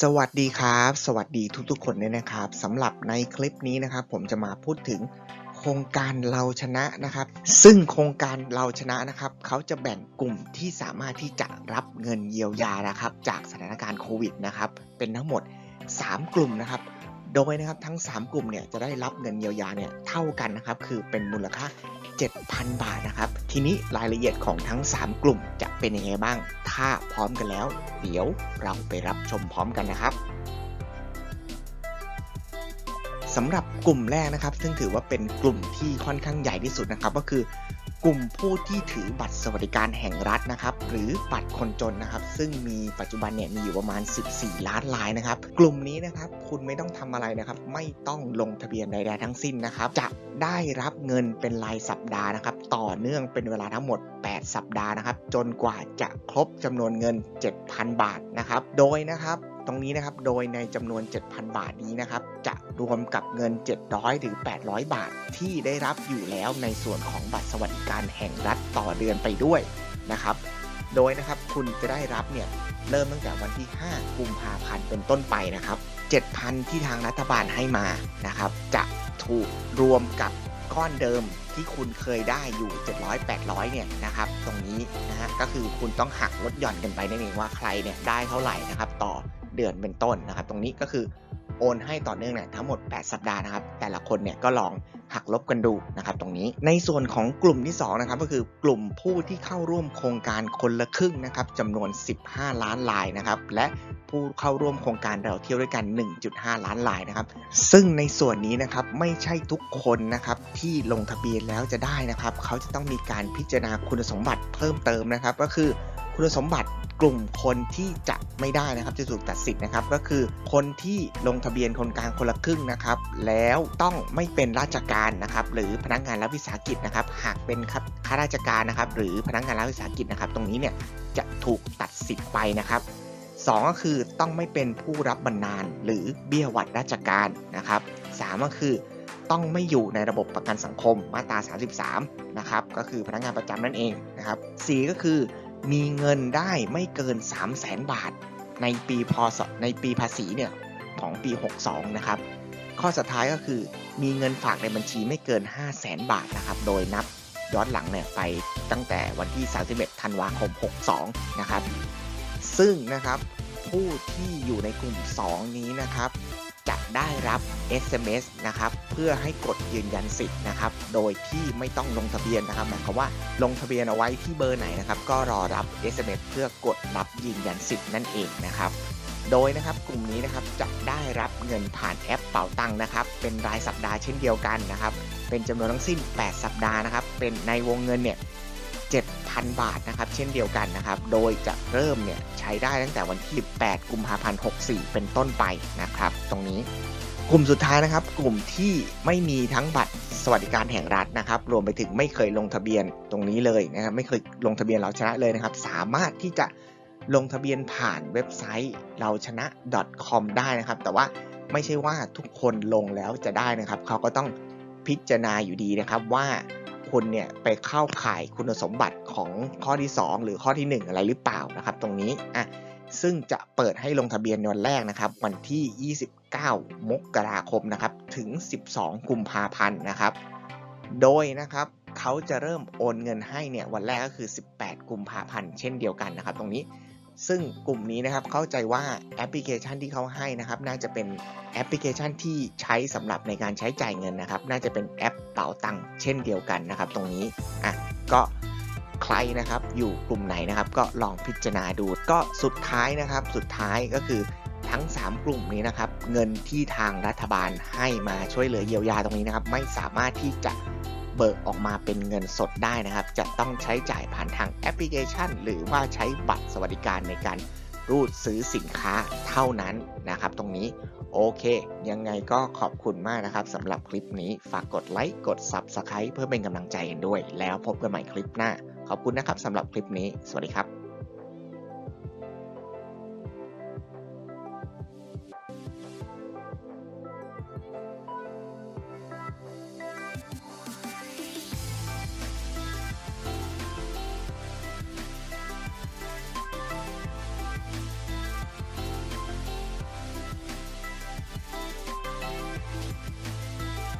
สวัสดีครับ สวัสดีทุกๆ คนด้วยนะครับสำหรับในคลิปนี้นะครับ ผมจะมาพูดถึงโครงการเราชนะนะครับ ซึ่งโครงการเราชนะนะครับ เขาจะแบ่งกลุ่มที่สามารถที่จะรับเงินเยียวยานะครับ จากสถานการณ์โควิดนะครับ เป็นทั้งหมด 3 กลุ่มนะครับ โดยนะครับทั้ง 3 กลุ่มเนี่ยจะได้รับเงินเยียวยาเนี่ยเท่ากันนะครับคือเป็นมูลค่า 7,000 บาทนะครับ ทีนี้รายละเอียดของทั้ง 3 กลุ่มจะเป็นยังไงบ้าง ถ้าพร้อมกันแล้ว เดี๋ยวเราไปรับชมพร้อมกันนะครับสำหรับกลุ่มแรกนะครับ ซึ่งถือว่าเป็นกลุ่มที่ค่อนข้างใหญ่ที่สุดนะครับ ก็คือ กลุ่มผู้ที่ถือบัตรสวัสดิการแห่งรัฐนะครับหรือบัตรคนจนนะครับ ซึ่งมีปัจจุบันเนี่ยมีอยู่ประมาณ 14 ล้านรายนะครับ กลุ่มนี้นะครับคุณไม่ต้องทำอะไรนะครับ ไม่ต้องลงทะเบียนใดๆทั้งสิ้นนะครับ จะได้รับเงินเป็นรายสัปดาห์นะครับ ต่อเนื่องเป็นเวลาทั้งหมด 8 สัปดาห์นะครับ จนกว่าจะครบจำนวนเงิน 7,000 บาทนะครับ โดยนะครับ ตรงนี้นะครับ โดยในจำนวน 7,000 บาทนี้นะครับ จะรวมกับเงิน 700หรือ800 บาทที่ได้รับอยู่แล้วในส่วนของบัตรสวัสดิการแห่งรัฐต่อเดือนไปด้วยนะครับ โดยนะครับคุณจะได้รับเนี่ยเริ่มตั้งแต่วันที่ 5 กุมภาพันธ์เป็นต้นไปนะครับ 7,000 ที่ทางรัฐบาลให้มานะครับ จะถูกรวมกับก้อนเดิมที่คุณเคยได้อยู่ 700 800 เนี่ยนะครับ ตรงนี้นะฮะก็คือคุณต้องหักลดหย่อนกันไปนั่นเองว่าใครเนี่ยได้เท่าไหร่นะครับ ต่อ เดือนเป็นต้นนะครับ ตรงนี้ก็คือโอนให้ต่อเนื่องเนี่ยทั้งหมด 8 สัปดาห์นะครับ แต่ละคนเนี่ยก็ลองหักลบกันดูนะครับตรงนี้ ในส่วนของกลุ่มที่2นะครับก็คือกลุ่มผู้ที่เข้าร่วมโครงการคนละครึ่งนะครับจำนวน 15 ล้านรายนะครับ และผู้เข้าร่วมโครงการเราเที่ยวด้วยกัน 1.5 ล้านรายนะครับ ซึ่งในส่วนนี้นะครับไม่ใช่ทุกคนนะครับที่ลงทะเบียนแล้วจะได้นะครับ เขาจะต้องมีการพิจารณาคุณสมบัติเพิ่มเติมนะครับ ก็คือคุณสมบัติ กลุ่มคนที่จะไม่ได้นะครับจะถูกตัดสิทธิ์นะครับก็คือคนที่ลงทะเบียนคนกลางคนละครึ่งนะครับ แล้วต้องไม่เป็นราชการนะครับหรือพนักงานรัฐวิสาหกิจนะครับ หากเป็นข้าราชการนะครับ หรือพนักงานรัฐวิสาหกิจนะครับ ตรงนี้เนี่ยจะถูกตัดสิทธิ์ไปนะครับ2ก็คือต้องไม่เป็นผู้รับบำนาญหรือเบี้ยหวัดราชการนะครับ3ก็คือต้องไม่อยู่ในระบบประกันสังคมมาตรา 33 นะครับ ก็คือพนักงานประจำนั่นเองนะครับ 4 ก็คือ มีเงินได้ไม่เกิน 3 0 0แสนบาท ในปีพศในปีภาษีเนี่ยของปี 62 นะครับ ข้อสุดท้ายก็คือมีเงินฝากในบัญชีไม่เกิน 5 0 0แสนบาทนะครับ โดยนับย้อนหลังเนี่ยไปตั้งแต่วันที่ 31 ธันวาคม 62 นะครับ ซึ่งนะครับผู้ที่อยู่ในกลุ่ม 2 นี้นะครับ ได้รับ SMS นะครับเพื่อให้กดยืนยันสิทธิ์นะครับโดยที่ไม่ต้องลงทะเบียนนะครับหมายความว่าลงทะเบียนเอาไว้ที่เบอร์ไหนนะครับก็รอรับ SMS เพื่อกดรับยืนยันสิทธิ์นั่นเองนะครับโดยนะครับกลุ่มนี้นะครับจะได้รับเงินผ่านแอปเป่าตังค์นะครับเป็นรายสัปดาห์เช่นเดียวกันนะครับเป็นจำนวนทั้งสิ้น 8 สัปดาห์นะครับเป็นในวงเงินเนี่ย 7,000 บาทนะครับ เช่นเดียวกันนะครับ โดยจะเริ่มเนี่ยใช้ได้ตั้งแต่วันที่ 8 กุมภาพันธ์ 64 เป็นต้นไปนะครับ ตรงนี้กลุ่มสุดท้ายนะครับ กลุ่มที่ไม่มีทั้งบัตรสวัสดิการแห่งรัฐนะครับ รวมไปถึงไม่เคยลงทะเบียนตรงนี้เลยนะครับ ไม่เคยลงทะเบียนเราชนะเลยนะครับ สามารถที่จะลงทะเบียนผ่านเว็บไซต์เราชนะ .com ได้นะครับ แต่ว่าไม่ใช่ว่าทุกคนลงแล้วจะได้นะครับ เขาก็ต้องพิจารณาอยู่ดีนะครับว่า คุณเนี่ยไปเข้าข่ายคุณสมบัติของข้อที่ 2 หรือข้อที่ 1 อะไรหรือเปล่านะครับตรงนี้อะซึ่งจะเปิดให้ลงทะเบียนวันแรกนะครับ วันที่ 29 มกราคมนะครับถึง 12 กุมภาพันธ์นะครับ โดยนะครับเขาจะเริ่มโอนเงินให้เนี่ยวันแรกก็คือ 18 กุมภาพันธ์เช่นเดียวกันนะครับ ตรงนี้ ซึ่งกลุ่มนี้นะครับเข้าใจว่าแอปพลิเคชันที่เขาให้นะครับ น่าจะเป็นแอปพลิเคชันที่ใช้สำหรับในการใช้จ่ายเงินนะครับ น่าจะเป็นแอปเป๋าตังค์เช่นเดียวกันนะครับ ตรงนี้อะก็ใครนะครับอยู่กลุ่มไหนนะครับ ก็ลองพิจารณาดูก็สุดท้ายนะครับ สุดท้ายก็คือทั้ง 3 กลุ่มนี้นะครับ เงินที่ทางรัฐบาลให้มาช่วยเหลือเยียวยาตรงนี้นะครับ ไม่สามารถที่จะเบิกออกมาเป็นเงินสดได้นะครับ จะต้องใช้จ่าย ทางแอปพลิเคชัน หรือว่าใช้บัตรสวัสดิการในการรูดซื้อสินค้าเท่านั้นนะครับ ตรงนี้โอเค ยังไงก็ขอบคุณมากนะครับสำหรับคลิปนี้ฝากกดไลค์กด Subscribe เพื่อเป็นกำลังใจกันด้วย แล้วพบกันใหม่คลิปหน้า ขอบคุณนะครับสำหรับคลิปนี้ สวัสดีครับ